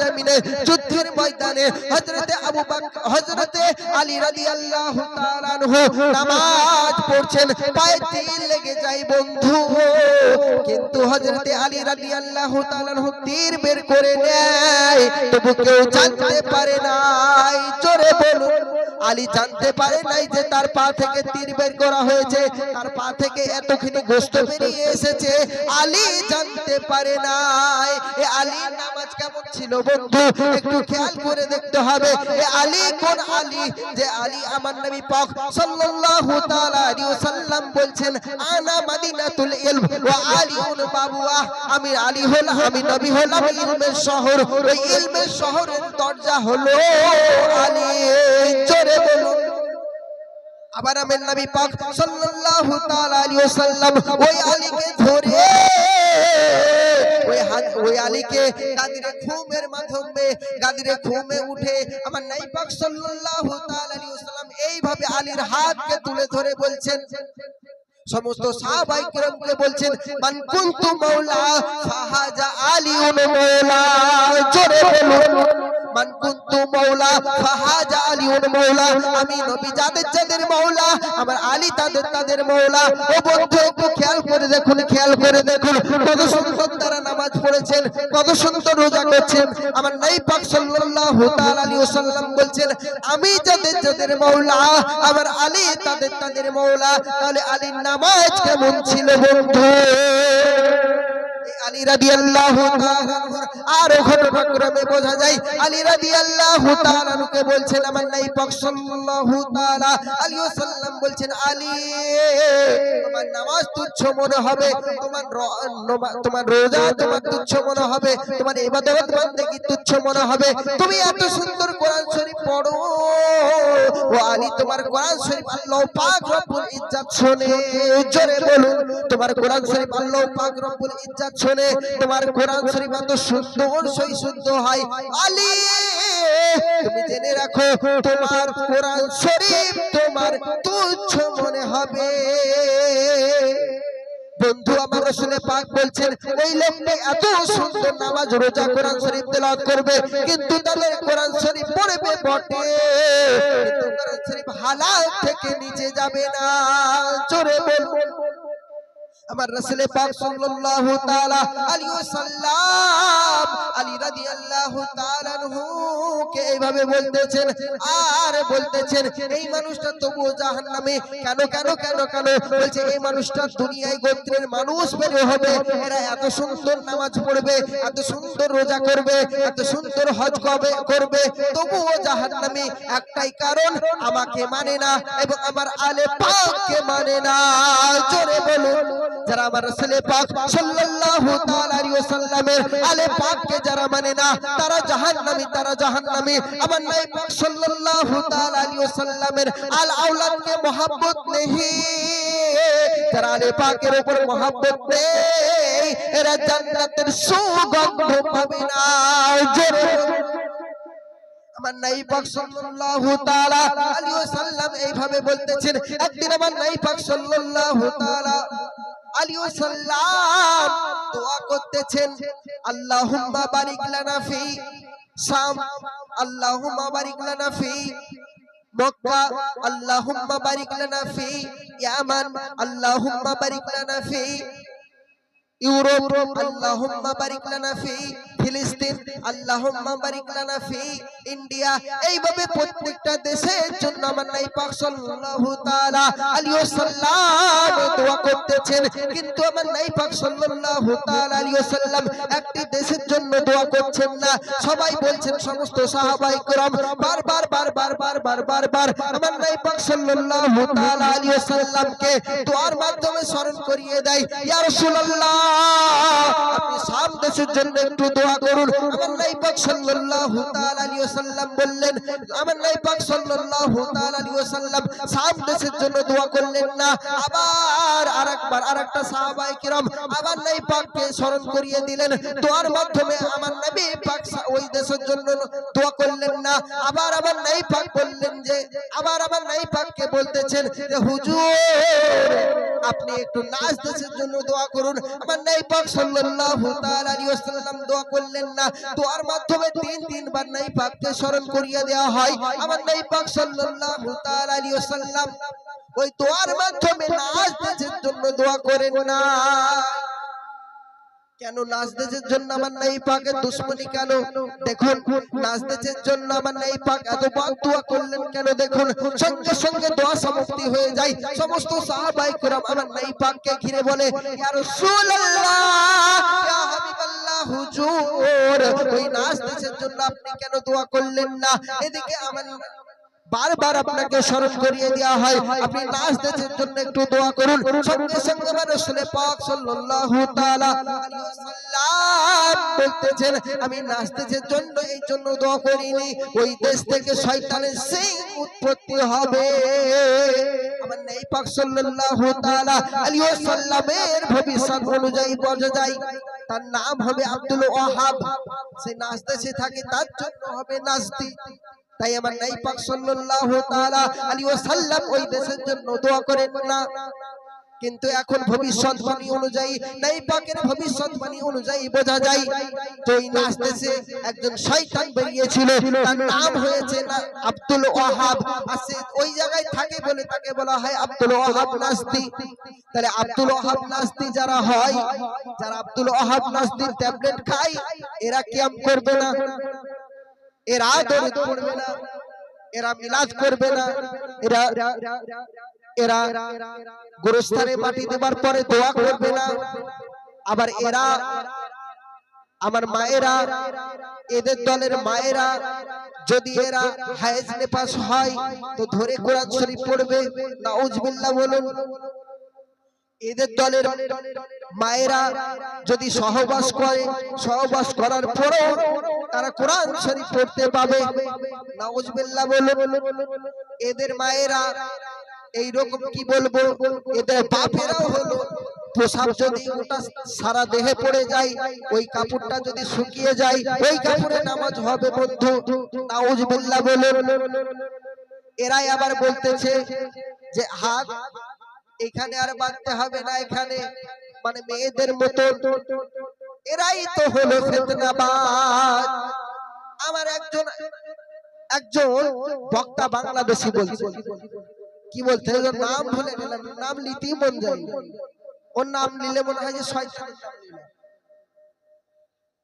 জমিনে যুদ্ধের ময়দানে হযরতে আবু বকর হযরতে আলী রাদিয়াল্লাহু তাআলা আনহু নামাজ পড়ছেন, পায়ে তিল লেগে যায় বন্ধু। কিন্তু হযরতে আলী রাদিয়াল্লাহু তাআলা আনহু তীর বের করে নেয়, তবু কেউ জানতে পারে নাই। জোরে বলুন, আলী জানতে পারে নাই যে তার পা থেকে তীর বের করা হয়েছে, তার পা থেকে এতখানি গোস্ত বেরিয়ে এসেছে, আলী জানতে পারে নাই। এ আলীর নামাজ কেমন ছিল বন্ধু, একটু খেয়াল করে দেখতে হবে আলী কোন আলী? যে আলী আমার নবী পাক সাল্লাল্লাহু তাআলা আলাইহি ওয়াসাল্লাম বলছেন, আনা মাদিনাতুল ইলম ওয়া আলিউন বাবুয়া। আমি আলী হলাম, আমি নবী হলাম, ইলমের শহর। ওই ইলমের শহরের দরজা হলো আলী। জোরে বলুন। আবার আমার নবী পাক সাল্লাল্লাহু তাআলা আলাইহি ওয়াসাল্লাম ওই আলীকে ধরে ওই হাত, ওই আলীকে গাদিরে খুমের মাধ্যমে, গাদিরে খুমে উঠে আমার নবী পাক সাল্লাল্লাহু তাআলা এইভাবে আলীর হাতকে তুলে ধরে বলছেন। সমস্ত সাহাবাই বলছেন মান কুনতু মাওলা ফাহাজা আলিউন মাওলা। জোরে বলুন। মান কুনতু মাওলা ফাহাজা আলিউন মাওলা। আমি নবী যাদের যাদের মাওলা আমার আলী তাদের তাদের মাওলা। ও বন্ধু একটু খেয়াল করে দেখুন খেয়াল করে দেখুন। কত সুন্দর তারা নামাজ পড়েছেন কত সুন্দর রোজা করছেন। আমার নবী পাক সাল্লাল্লাহু তাআলা আলাইহি ওয়াসাল্লাম বলছেন আমি যাদের যাদের মাওলা আমার আলী তাদের তাদের মাওলা। তাহলে আলীর নামাজ কেমন ছিল বন্ধু? তোমার তুচ্ছ মনে হবে, তোমার তোমার মনে তুচ্ছ মনে হবে? তুমি এত সুন্দর কোরআন শরীফ পড়ো। ও আলী, তোমার কোরআন শরীফ আল্লাহ পাক রব্বুল ইজ্জত শুনে। জোরে বলুন, তোমার কোরআন শরীফ আল্লাহ পাক রব্বুল ইজ্জত শুনে তোমার কোরআন শরীফ এত সুন্দর সই শুদ্ধ হয়। আলী তুমি জেনে রাখো তোমার কোরআন শরীফ তোমার তুচ্ছ মনে হবে। বন্ধু আমার রসুলের পাক বলছেন ওই লোকটা এত সুন্দর নামাজ রোজা কোরআন শরীফ তেলাওয়াত করবে কিন্তু তাহলে কোরআন শরীফ পড়বে বটে। কিন্তু কোরআন শরীফ হালাল থেকে নিচে যাবে না। জোরে বলুন। আমার রাসূলের পাক সাল্লাল্লাহু তাআলা আলাইহি ওয়াসাল্লাম আলী রাদিয়াল্লাহু তাআলা কে এইভাবে বলতেছেন, আর বলতেছেন, এই মানুষটা তবুও জাহান্নামে, কেন কেন কেন কেন? বলছে, এই মানুষটা দুনিয়ায় গোত্রের মানুষ বের হবে, এরা এত সুন্দর নামাজ পড়বে, এত সুন্দর রোজা করবে, এত সুন্দর হজ করবে করবে, তবুও জাহান্নামে একটাই কারণ, আমাকে মানে না এবং আমার আলে পাককে মানে না। জোরে বলুন। যারা আমার রাসূলের পাক সাল্লাল্লাহু তাআলা আলাইহি ওয়াসাল্লামের আলে পাককে যারা মানে না, তারা জাহান্নামী তারা জাহান্নামী। আমার নবী পাক সাল্লাল্লাহু তাআলা আলাইহি ওয়াসাল্লামের আল আওলাদকে mohabbat নেহি যারা আলে পাকের উপর mohabbat নেই, এরা জান্নাতের সুগন্ধ পাবে না। জোরে আমার নাই পাক সাল্লাল্লাহু তাআলা আলাইহি ওয়াসাল্লাম এইভাবে বলতেছেন, একদিন আমার নাই পাক সাল্লাল্লাহু তাআলা আলাইহি ওয়াসাল্লাম দোয়া করতেছেন আল্লাহুম্মা বারিক লানা ফি শাম আল্লাহুম্মা বারিক লানা ফি মক্কা আল্লাহুম্মা বারিক লানা ফি ইয়ামান আল্লাহুম্মা বারিক লানা ফি ইউরোপ আল্লাহুম্মা বারিক লানা ফি ফিলিস্তিন আল্লাহুম্মা বারিক লানা ফি ইন্ডিয়া এইভাবে প্রত্যেকটা দেশের জন্য আমার নাই পাক সাল্লাল্লাহু তাআলা আলাইহি ওয়াসাল্লাম দোয়া করতেছেন কিন্তু আমার নাই পাক সাল্লাল্লাহু তাআলা আলাইহি ওয়াসাল্লাম একটি দেশের জন্য দোয়া করছেন না সবাই বলছেন সমস্ত সাহাবাই کرام বারবার বারবার বারবার বারবার আমার নাই পাক সাল্লাল্লাহু তাআলা আলাইহি ওয়াসাল্লামকে দোয়ার মাধ্যমে স্মরণ করিয়ে দেয় ইয়া রাসূলুল্লাহ আপনি সাম দেশের জন্য একটু দোয়া করুন। আমার নাই পাক সাল্লাল্লাহু তাআলা আলাইহি ওয়াসাল্লাম বললেন, আমার নাই পাক সাল্লাল্লাহু তাআলা আলাইহি ওয়াসাল্লাম দেশের জন্য দোয়া করলেন না। আবার আরেকবার, আরেকটা সাহাবায়ে কিরাম আবার নাই পাককে স্মরণ করিয়ে দিলেন। দোয়ার মাধ্যমে আমার নবী পাক ওই দেশের জন্য দোয়া করলেন না। আবার আমার নাই পাক বললেন যে, আবার আমার নাই পাককে বলতেছেন যে, হুজুর, আপনি একটু নাচ দেশের জন্য দোয়া করুন। আমার নাই পাক সাল্লাল্লাহু তাআলা আলাইহি ওয়াসাল্লাম দোয়া করলেন না। দোয়ার মাধ্যমে তিন, তিনবার নাই পাককে স্মরণ করিয়ে দেওয়া হয়। আমার নাই পাক সাল্লাল্লাহু তাআলা আলাইহি ওয়াসাল্লাম ওই দোয়ার মাধ্যমে নাজ জন্য দোয়া করেন না। কেন নাজদেজের জন্য আমার নাই পাক? এত দুশ্মনী কেন? দেখুন নাজদেজের জন্য আমার নাই পাক। এত পাক দোয়া করলেন কেন? দেখুন, সঙ্গে সঙ্গে দোয়া সমাপ্তি হয়ে যায়। সমস্ত সাহাবাই করম আমার নেই পাককে ঘিরে বলে, ইয়া রাসূলুল্লাহ, ইয়া হাবিবাল্লাহ, হুজুর, ওই নাজদেশের জন্য আপনি কেন দোয়া করলেন না? এদিকে আমার বারবার আপনাকে স্মরণ করিয়ে দেওয়া হয়। আপনি নাচ দেশের জন্য একটু দোয়া করুন। সঙ্গে সঙ্গে রাসূল পাক সাল্লাল্লাহু বলতেছেন, আমি নাচ দেশের জন্য এই জন্য দোয়া করিনি। ওই দেশ থেকে শয়তানের সিং উৎপত্তি হবে। আমার নেই পাক সাল্লাল্লাহু তাআলা। আলাইহি ওয়াসাল্লামের ভবিষ্যৎ অনুযায়ী বোঝা যায় তার নাম হবে আব্দুল ওয়াহাব। সে নাচ দেশে থাকে, তার জন্য হবে নাচতি তাই আমার নাই পাক সাল্লাল্লাহু তাআলা আলাইহি ওই দেশের জন্য দোয়া করেন না। কিন্তু এখন ভবিষ্যৎবাণী অনুযায়ী নাই পাকের ভবিষ্যৎবাণী অনুযায়ী বোঝা যায় তো এই নাচ দেশে একজন শয়তান বেরিয়েছিল, তার নাম হয়েছে না আব্দুল ওয়াহাব। আর ওই জায়গায় থাকে বলে তাকে বলা হয় আব্দুল ওয়াহাব নাস্তি। তাহলে আব্দুল ওয়াহাব নাস্তি যারা হয়, যারা আব্দুল ওয়াহাব নাস্তির ট্যাবলেট খায়, এরা কিয়াম করবে না। এরা দরুদ পড়বে না। এরা মিলাদ করবে না। এরা এরা গোরস্থানে মাটি দেবার পরে দোয়া করবে না। আবার এরা আমার মায়েরা এদের দলের মায়েরা যদি এরা হায়েজ নেপাস হয় তো ধরে কোরআন শরীফ পড়বে। নাউজবিল্লাহ বলুন এদের দলের মায়েরা যদি সহবাস করে, সহবাস করার পরেও তারা কোরআন শরীফ পড়তে পাবে। নাউজবিল্লাহ বলুন, এদের মায়েরা এই রকম কি বলব? এদের বাপেরাও হলো পোশাক যদি ওটা সারা দেহে পড়ে যায়, ওই কাপড়টা যদি শুকিয়ে যায়, ওই কাপড়ে নামাজ হবে বন্ধু। নাউজবিল্লাহ বলুন, এরাই আবার বলতেছে যে হাত এখানে আর বাঁধতে হবে না এখানে। মানে মেয়েদের মতো এরাই তো হলো আমার একজন একজন বক্তা বাংলাদেশি বলছে। কি বলতে নাম ভুলে গেলাম। নাম নিতেই মন যায় ওর নাম নিলে মনে হয় যে শয়তানের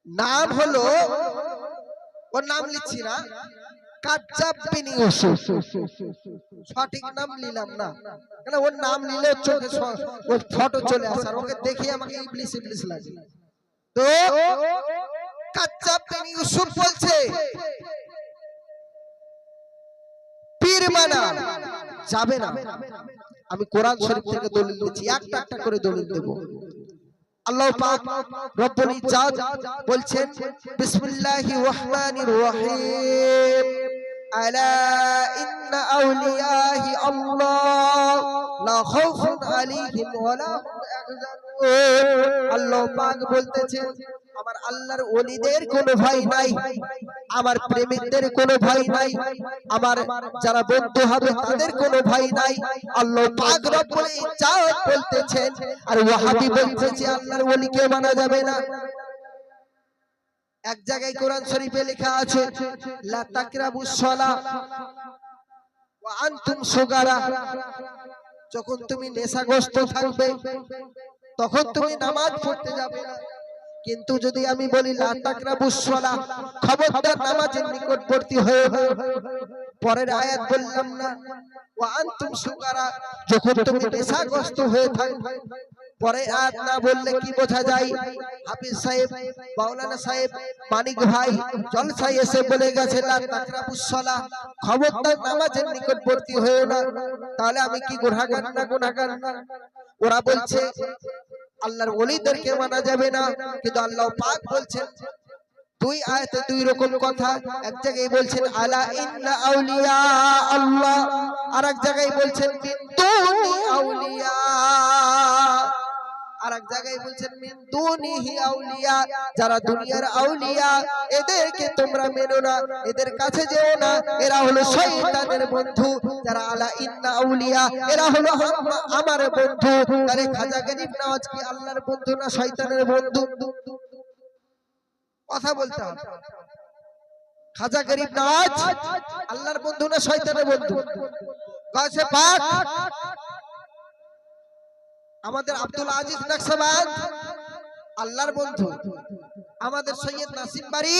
নাম হলো ওর নাম লিখছি না। সঠিক নাম নিলাম না। কেন, ওর নাম নিলে চোখে ওর ফটো চলে আসে, আর ওকে দেখে আমাকে লাগে। তো ইউসুফ বলছে যাবে না। আমি কোরআন শরীফ থেকে দলিল দিচ্ছি, একটা একটা করে দলিল দেব। আল্লাহ বলছেন আলাইহিম ওয়া লা হুম ইয়াহজানুন। আল্লাহ পাক আমার আল্লাহর ওলিদের কোনো ভয় নাই, আমার প্রেমিকদের কোনো ভয় নাই, আমার যারা বন্ধু হবে তাদের কোনো ভয় নাই। আল্লাহ পাক রব্বুল ইজ্জাত বলতেছেন, আর ওয়াহাবি বলতেছে, আল্লাহর ওলিকে মানা যাবে না। এক জায়গায় কোরআন শরীফে লেখা আছে লা তাকরাবুস সালা ওয়া আনতুম সুগারা। যখন তুমি নেশাগ্রস্ত থাকবে তখন তুমি নামাজ পড়তে যাবে না। কিন্তু যদি আমি বলি লা তাকরাবুস সালা খবরদার নামাজের নিকটবর্তী হয়ে পরের আয়াত বললাম না। ওয়া আনতুম সুগারা। যখন তুমি নেশাগ্রস্ত হয়ে থাকবে পরে আয়াত না বললে কি বোঝা যায়? হাফিজ সাহেব, মাওলানা সাহেব, মানিক ভাই জলসাই এসে বলে গেছে খবরদার নামাজের নিকটবর্তী হয়ে না। তাহলে আমি কি গুনাহগার না গুনাহগার? ওরা বলছে, আল্লাহর ওলিদেরকে মানা যাবে না, কিন্তু আল্লাহ পাক বলছেন, দুই আয়াতে দুই রকম কথা। এক জায়গায় বলছেন, আলা ইন্না আউলিয়া আল্লাহ। আর এক জায়গায় বলছেন, মিন আউলিয়া। আর এক জায়গায় বলছেন, মিন দুনিহি আউলিয়া যারা দুনিয়ার আউলিয়া, এদেরকে তোমরা মেনো না, এদের কাছে যেও না। এরা হলো শয়তানের বন্ধু, যারা আলা ইন্না আউলিয়া, এরা হলো আম- আমার বন্ধু। আরে খাজা গরিব নওয়াজ কি আল্লাহর বন্ধু না, শয়তানের বন্ধু। কথা বলতে হবে। খাজা গরিব নওয়াজ আল্লাহর বন্ধু না, শয়তানের বন্ধু। গাছে পাক? আমাদের আব্দুল আজিজ নকশবাদ আল্লাহর বন্ধু। আমাদের সৈয়দ নাসিম বাড়ি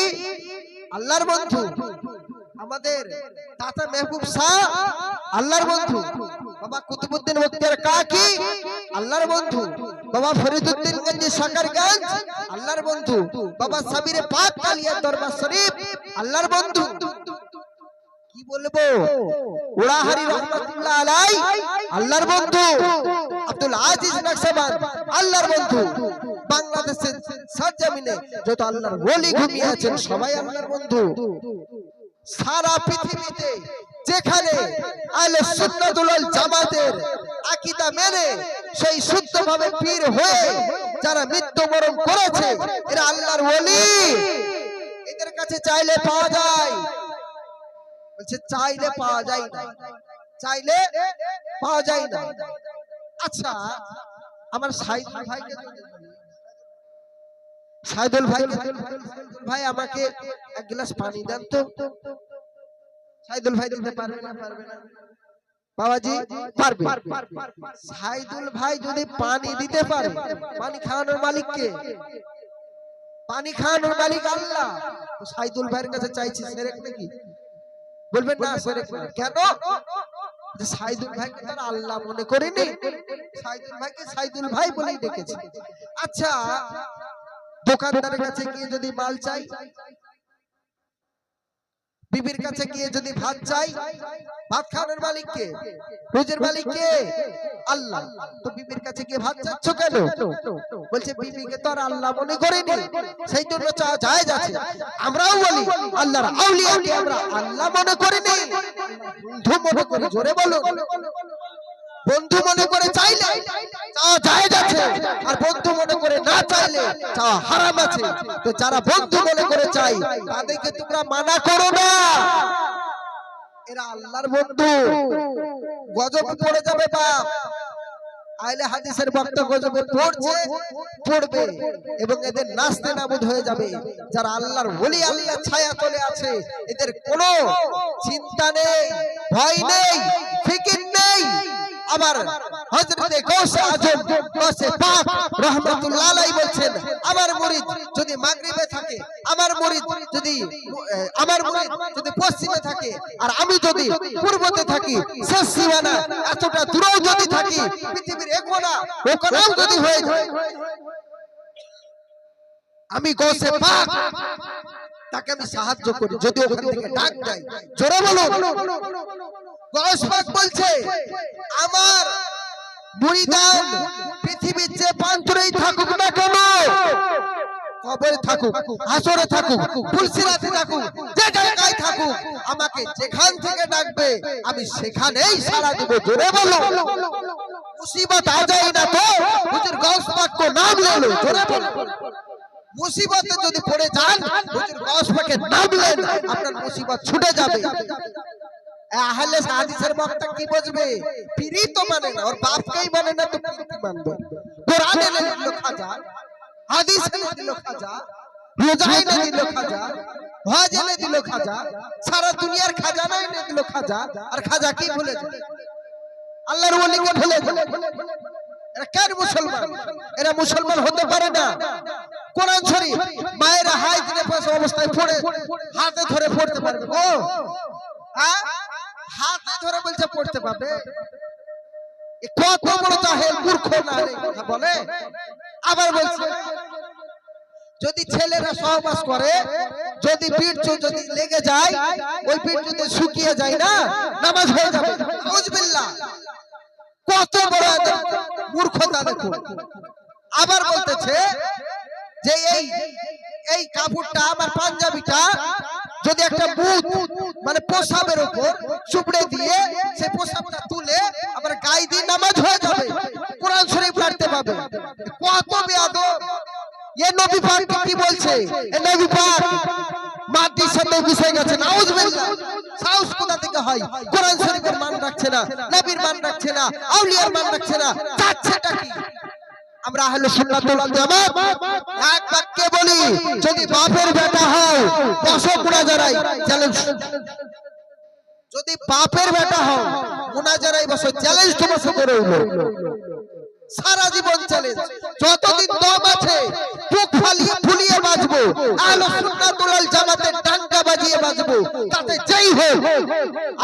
আল্লাহর বন্ধু। আমাদের দাতা মেহবুব শাহ, আল্লাহর বন্ধু। বাবা কুতুবুদ্দিন বক্তিয়ার কাকি, আল্লাহর বন্ধু। বাবা ফরিদুদ্দিন গঞ্জি সাকারগঞ্জ আল্লাহর বন্ধু। বাবা সাবিরে পাক কালিয়া দরবার শরীফ, আল্লাহর বন্ধু। কি বলব? রহমাতুল্লাহ আলাই, আল্লাহর বন্ধু, আব্দুল আজিজ আল্লাহর বন্ধু। বাংলাদেশের যত আল্লাহর ওলি ঘুমিয়ে আছেন, সবাই আল্লাহর বন্ধু। সারা পৃথিবীতে যেখানে আলে সুন্নাতুল জামাতের আকীদা মেনে সেই শুদ্ধভাবে পীর হয়ে যারা মৃত্যুবরণ করেছে, এরা আল্লাহর ওলি। এদের কাছে চাইলে পাওয়া যায় বলছে চাইলে পাওয়া যায় না। চাইলে পাওয়া যায় না। আচ্ছা আমার সাইদুল ভাইকে সাইদুল ভাই ভাই আমাকে এক গ্লাস পানি দেন তো। সাইদুল ভাই দিতে পারবে না। পারবে না। বাবাজি পারবে। সাইদুল ভাই যদি পানি দিতে পারে পানি খাওয়ানোর মালিক কে পানি খাওয়ানোর মালিক আল্লাহ। তো সাইদুল ভাইয়ের কাছে চাইছি সেরেক নাকি? বলবেন না সেরেক কেন? সাইদুল ভাইকে তার আল্লাহ মনে করেনি? সাইদুল ভাইকে সাইদুল ভাই বলেই ডেকেছে। আচ্ছা দোকানদারের কাছে গিয়ে যদি মাল চাই বিবির কাছে গিয়ে যদি ভাত চাই ভাত খাওয়ানোর মালিক কে রোজের মালিক কে আল্লাহ তো বিবির কাছে গিয়ে ভাত চাচ্ছ কেন? বলছে বিবিকে তো আর আল্লাহ মনে করেনি। সেই জন্য চা যায় যাচ্ছে আমরাও বলি আল্লাহর আউলিয়াকে আমরা আল্লাহ মনে করিনি। বন্ধু মনে করি জোরে বলো বন্ধু মনে করে চাইলে যায় যাচ্ছে আর বন্ধু মনে করে না চাইলে চাওয়া হারাম আছে। তো যারা বন্ধু মনে করে চাই তাদেরকে তোমরা মানা করো না। এরা আল্লাহর বন্ধু। গজব পড়ে যাবে বাপ। আইলে হাদিসের পড়ছে, পড়বে, এবং এদের নাস্তে নাবুদ হয়ে যাবে। যারা আল্লাহর ওলি আল্লাহ ছায়া তলে আছে, এদের কোনো চিন্তা নেই, ভয় নেই, ফিকির নেই আবার হযরতে গৌসে আজম, গৌসে পাক রাহমাতুল্লাহ আলাইহি বলছেন, আমার murid যদি মাগরিবে থাকে, আমার murid যদি আমার murid যদি পশ্চিমে থাকে, আর আমি যদি পূর্বতে থাকি, শেষ সীমানা এতটা দূরেও যদি থাকি, পৃথিবীর একোনা ওখানেও যদি হয়ে আমি গৌসে পাক তাকে আমি সাহায্য করি, যদি ওখান থেকে ডাক দেয়। জোরে বলুন। গৌস পাক বলছে, আমার মুরিদান পৃথিবীর যে প্রান্তরেই থাকুক না কেন, কবরে থাকুক হাসরে থাকুক ফুলসিরাতে থাকুক, যে জায়গায় থাকুক, আমাকে যেখান থেকে ডাকবে, আমি সেখানেই সারা দেব জোরে বলো। মুসিবত আ যায় না তো, হুজুর গৌস পাক কো নাম लो জোরে বলো। মুসিবতে যদি পড়ে যান, হুজুর গৌস পাকের নাম নেন আপনার মুসিবত ছুটে যাবে। আহলে হাদিসের বক্তা কি বুঝবে? পীরই তো মানে না, ওর বাপকেই মানে না তো পীর কি মানবে কোরআন দিল খাজা হাদিস এনে দিল খাজা রোজা এনে দিল খাজা এনে দিল খাজা সারা দুনিয়ার এনে দিল খাজা আর খাজা কি ভুলে যায়? আল্লাহর ওলিকে ভুলে যায়? এরা কেন মুসলমান? এরা মুসলমান হতে পারে না। কোরআন শরীফ মায়ের হাইজ নেপাস অবস্থায় পড়ে, হাতে ধরে পড়তে পারবে। ও হ্যাঁ? হাতে ধরে বলছে, পড়তে পারবে? এ কত বড় জাহেল মূর্খ না বলে? আবার বলছে, যদি ছেলেরা সহবাস করে, যদি বীর্য যদি লেগে যায়, ওই বীর্য যদি শুকিয়ে যায় না, নামাজ হয়ে যাবে। বুঝবিল্লাহ কত বড় মূর্খতা দেখো। আবার বলতেছে যে, এই এই কাপড়টা আমার পাঞ্জাবিটা যদি একটা বুথ মানে পোশাবের উপর চুপড়ে দিয়ে সে পোশাকটা তুলে আবার গায়ে দিয়ে নামাজ হয়ে যাবে, কোরআন শরীফ পড়তে পাবে কত নবী পাক কি বলছে? এ নবী পাক, মাটির সাথে মিশে গেছে নাউজুবিল্লাহ সাউস কোথা থেকে হয়? কোরআন শরীফের মান রাখছে না, নবীর মান রাখছে না, আউলিয়ার মান রাখছে না। চাচ্ছেটা কি? আমরা আহলে সুন্নাত ওয়াল জামাত, এক বাক্যে বলি, যদি বাপের বেটা হও চ্যালেঞ্জ যদি বাপের বেটা হও বসো চ্যালেঞ্জ তোমার সাথে রইল সারা জীবন চ্যালেঞ্জ যতদিন দম আছে ফালিয়ে ফুলিয়ে বাজবো, আহলে সুন্নাত ওয়াল জামাতের বাজিয়ে বাজবো, তাতে যেই হোক,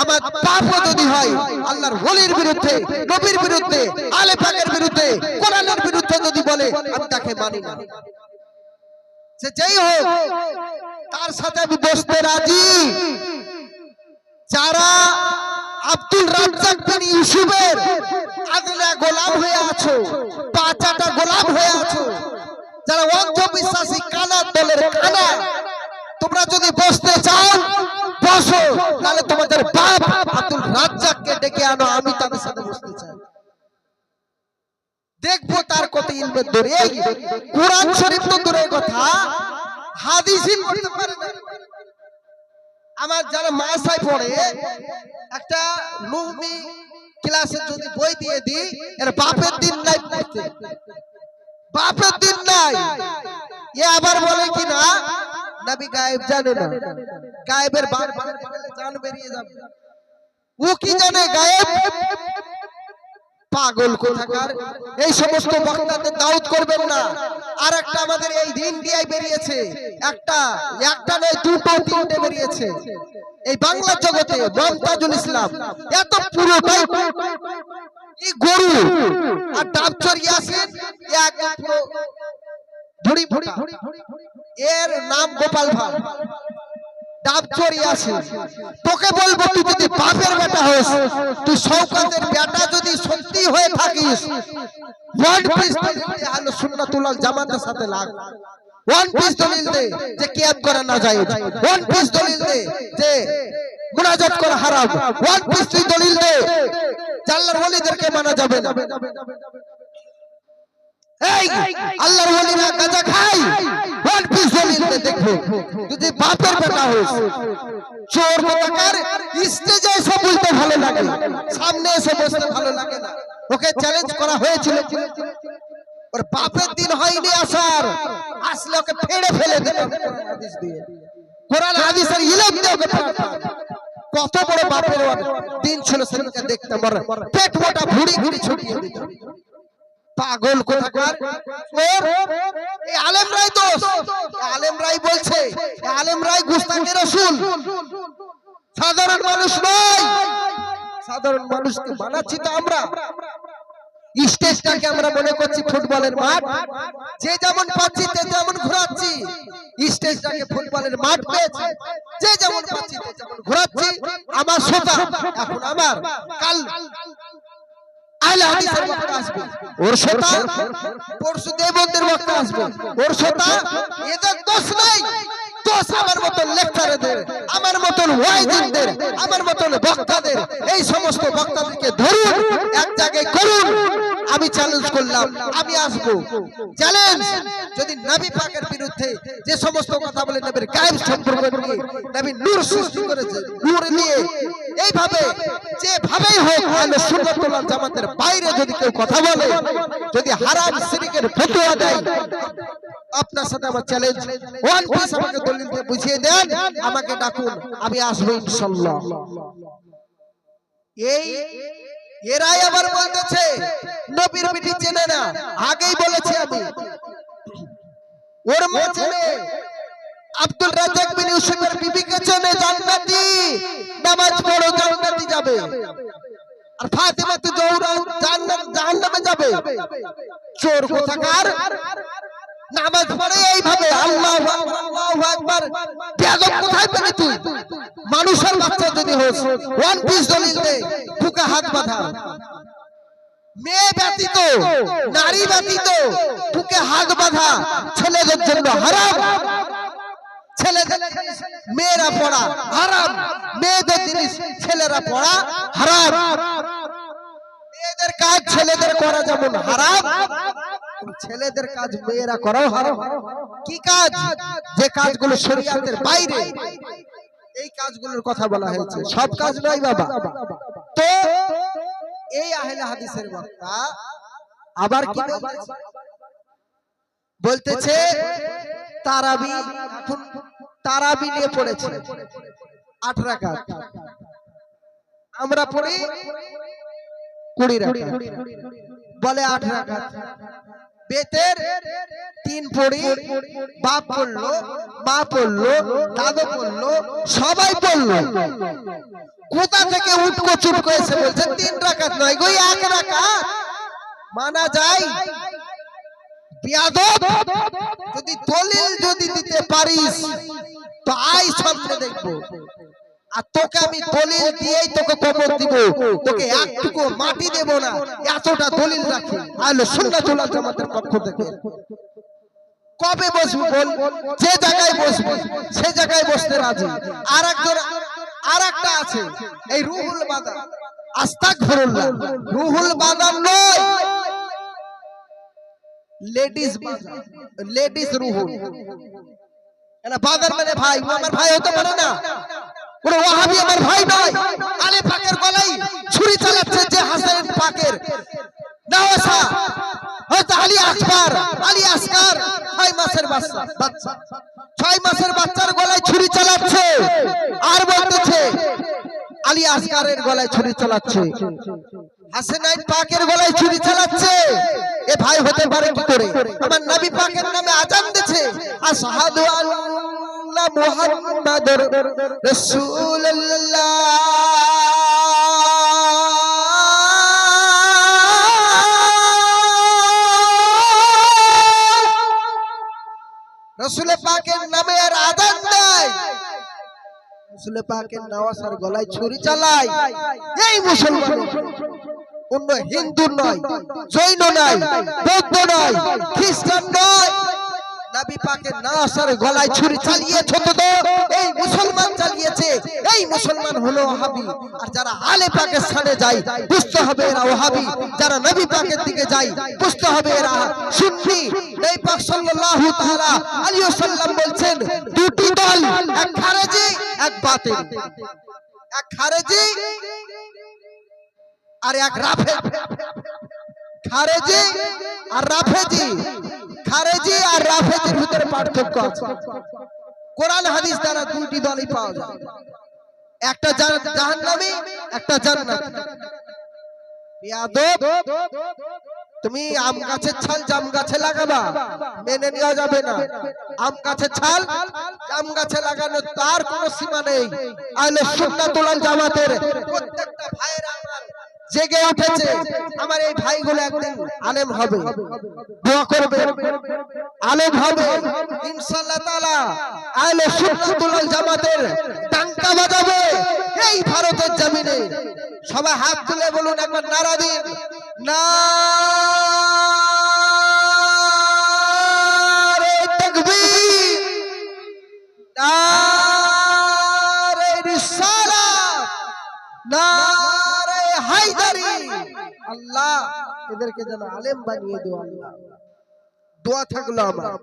আমার পাপও যদি হয়, আল্লাহর ওলির বিরুদ্ধে, নবীর বিরুদ্ধে আলে পাকের বিরুদ্ধে, কোরআনের বলে আমি তাকে মানি না। সে যেই হোক তার সাথে আমি বসতে রাজি। যারা আব্দুল রাজ্জাক বিন ইউসুফের আগলা গোলাম হয়ে আছো পাঁচাটা গোলাম হয়ে আছো যারা অন্ধবিশ্বাসী কানা দলের কানা তোমরা যদি বসতে চাও বসো তাহলে তোমাদের বাপ আব্দুল রাজ্জাককে ডেকে আনো আমি তাদের সাথে বসতে চাই। দেখব তার কত ইলমের দূরে। এই কোরআন শরীফ তো দূরের কথা। হাদিসই আমার যারা মাসায় পড়ে, একটা লুমি ক্লাসে যদি বই দিয়ে দিই, এর বাপের দিন নাই বাপের দিন নাই। এ আবার বলে কি না নবী গায়েব জানে না। গায়েবের গেলে জান বেরিয়ে যাবে। ও কি জানে, গায়েব? পাগল কোথাকার? এই সমস্ত বক্তাদের দাউদ করবেন না। আর একটা আমাদের এই ইন্ডিয়ায় বেরিয়েছে। একটা একটা নয় দুটো তিনটে বেরিয়েছে। এই বাংলা জগতে মমতাজুল ইসলাম এত পুরোটাই এই গরু আর ডাবচর ইয়াসিন এ একদম পুরো ধুড়ি ফুটা। এর নাম গোপাল ভাই ডাবচরি আছে তোকে বলব তুই যদি বাপের বেটা হোস তুই শৌকতের বেটা যদি হয়ে থাকিস। ওয়ান পিস আহলে সুন্নাতুল জামাতের সাথে লাগ। ওয়ান পিস দলিল দে যে কিয়াম করা না যায় ওয়ান পিস দলিল দে যে মুনাজাত করা হারাম। ওয়ান পিস তুই দলিল দে। জাল্লার ওলিদেরকে মানা যাবে না। এই আল্লাহর ওলিরা গাঁজা খায়। ওয়ান পিস দলিল দে যদি বাপের বেটা হোস চোর কোথাকার স্টেজে এসে বলতে ভালো লাগে সামনে এসে বসতে ভালো লাগে না। ওকে চ্যালেঞ্জ করা হয়েছিল। ওর বাপের দিন হয়নি আসার। আসলে ওকে ফেড়ে ফেলে দেবে কোরআন হাদিস দিয়ে কোরআন হাদিসের ইলম দিয়ে ওকে কত বড় বাপের দিন ছিল সেদিনকে দেখতাম পেট মোটা ভুড়ি ভুড়ি ছড়িয়ে দিতাম পাগল কোথাকার? এই আলেম রায় দোষ। আলেম রায় বলছে আলেম রাই গুস্তাখের রসুল। সাধারণ মানুষ নয়। সাধারণ মানুষকে বানাচ্ছি তো আমরা। স্টেজটাকে আমরা মনে করছি ফুটবলের মাঠ। যে যেমন পাচ্ছি যে যেমন ঘোরাচ্ছি। স্টেজটাকে ফুটবলের মাঠ পেয়েছি। যে যেমন পাচ্ছি যে যেমন ঘোরাচ্ছি। আমার শ্রোতা এখন আমার। কাল আহলে হাদিসের বক্তা আসবে। ওর শ্রোতা পরশু দেবন্দের বক্তা আসবে। ওর শ্রোতা এদের দোষ নাই দোষ আমার মতন লেকচারদের আমার মতন ওয়াইদিনদের আমার মতন বক্তাদের এই সমস্ত বক্তাদেরকে ধরুন এক জায়গায় করুন। আমি চ্যালেঞ্জ করলাম, আমি আসব। চ্যালেঞ্জ যদি নবী পাকের বিরুদ্ধে যে সমস্ত কথা বলে নবীর গায়েব সম্পর্ক নিয়ে নবী নূর সৃষ্টি করেছে, নূর নিয়ে, এইভাবে যে ভাবেই হোক, আহলে সুন্নাতুল ওয়াল জামাতের বাইরে যদি কেউ কথা বলে, যদি হারাম শিরকের ফতোয়া দেয়, আপনার সাথে আমার চ্যালেঞ্জ ওয়ান পিস আমাকে দলিল দিয়ে বুঝিয়ে দেন, আমাকে ডাকুন, আমি আসব ইনশাআল্লাহ এই এরাই আবার বলতেছে, নবীর পিঠি চেনে না। আগেই বলেছি আমি। ওর মা চেনে আব্দুল রাজাক বিন ইউসুফের বিবিকে চেনে জান্নাতি, নামাজ পড়ো, জান্নাতি যাবে। আর ফাতেমা তো জৌরা জাহান্নামে যাবে। চোর কোথাকার? নামাজ পড়ে এইভাবে আল্লাহ আল্লাহু আকবার। কোথায় পেলি তুই? মানুষের বাচ্চা যদি হোস ওয়ান পিস দলিল দে হাত বাঁধা। মেয়ে ব্যতীত, নারী ব্যতীত, বুকে হাত বাঁধা, ছেলেদের জন্য হারাম। ছেলেদের মেয়েরা পড়া হারাম। মেয়েদের জিনিস, ছেলেরা পড়া হারাম। মেয়েদের কাজ ছেলেদের করা যেমন হারাম। ছেলেদের কাজ মেয়েরা করাও হারাম কি কাজ? যে কাজগুলো শরীয়তের বাইরে। এই কাজগুলোর কথা বলা হয়েছে। সব কাজ নয় বাবা। তো এই আহলে হাদিসের বক্তা আবার কি বলতেছে? তারাবি তারাবি নিয়ে পড়েছে। আট রাকাত। আমরা পড়ি কুড়ি রাকাত। বলে আট রাকাত। বেতের তিন পড়ি বাপ পড়ল মা পড়ল দাদু পড়ল সবাই পড়ল কোথা থেকে উটকো চুটকো এসে বলছে, তিন রাকাত নয় গো, এক রাকাত। মানা যায় যদি দলিল যদি দিতে পারিস, তো আই সামনে দেখব। আর তোকে আমি দলিল দিয়েই তোকে কবর দিব। তোকে একটুকু মাটি দেব না, এতটা দলিল রাখি। আলো সুন্নাতুল জামাতের পক্ষ থেকে। কবে বসবো বল? যে জায়গায় বসবো, সে জায়গায় বসতে রাজি। আর একজন আর একটা আছে, এই রুহুল বাদাম আস্তাগফিরুল্লাহ, রুহুল বাদাম নয়। Ladies ladies Ruhul. এরা বাদার মানে ভাই আমার ভাই হতে পারে না। আমার পাকের ছুরি পাকের। ছয় মাসের বাচ্চা ছয় মাসের বাচ্চার গলায় ছুরি চালাচ্ছে। আর বলতেছে গলায় ছুরি চালাচ্ছে। গলায় ছুরি চালাচ্ছে। এ ভাই হতে পারে নবী পাকের নামে আজান দিছে আশহাদু মুহাম্মাদুর রাসূলুল্লাহ রসুল পাকের নামে আর আজান দেয়। রসুল পাকের নওয়াসার গলায় ছুরি চালায়। এই মুসলমান অন্য হিন্দু নয়, জৈন নয়, বৌদ্ধ নয়, খ্রিস্টান নয়। নবী পাকের নাসার গলায় ছুরি চালিয়েছে তো এই মুসলমান চালিয়েছে। এই মুসলমান হলো ওহাবি। আর যারা আলে পাকিস্তানে যায় বুঝতে হবে এরা ওহাবি। যারা নবী পাকের দিকে যায় বুঝতে হবে এরা সুন্নি। এই পাক সাল্লাল্লাহু তাআলা আলাইহি ওয়াসাল্লাম বলছেন দুটি দল এক খারেজি এক বাতিল। এক খারেজি আর এক রাফে খারেজি আর রাফেজি। খারেজি আর রাফেজির ভিতরে পার্থক্য আছে। কোরআন হাদিস দ্বারা দুইটি দলই পাওয়া যায়। একটা জাহান্নামী, একটা জান্নাত। বিয়াদব তুমি আম গাছের ছাল জাম গাছে লাগাবা, মেনে নেওয়া যাবে না। আম গাছের ছাল, জাম গাছে লাগানো তার কোনো সীমা নেই। আহলে সুন্নাতুল জামাতের প্রত্যেকটা জেগে উঠেছে। আমার এই ভাইগুলো একদিন আলেম হবে। দোয়া করবে। আলেম হবে। ইনশাআল্লাহ তাআলা আহলে সুন্নাতুল জামাতের টাঙ্কা বাজাবে এই ভারতের জমিনে। সবাই হাত তুলে বলুন একবার নারা দিন। রিসালাত। নারে হায়দারি। আল্লাহ এদেরকে যেন আলেম বানিয়ে দেওয়া আল্লাহ। দোয়া থাকল আমার।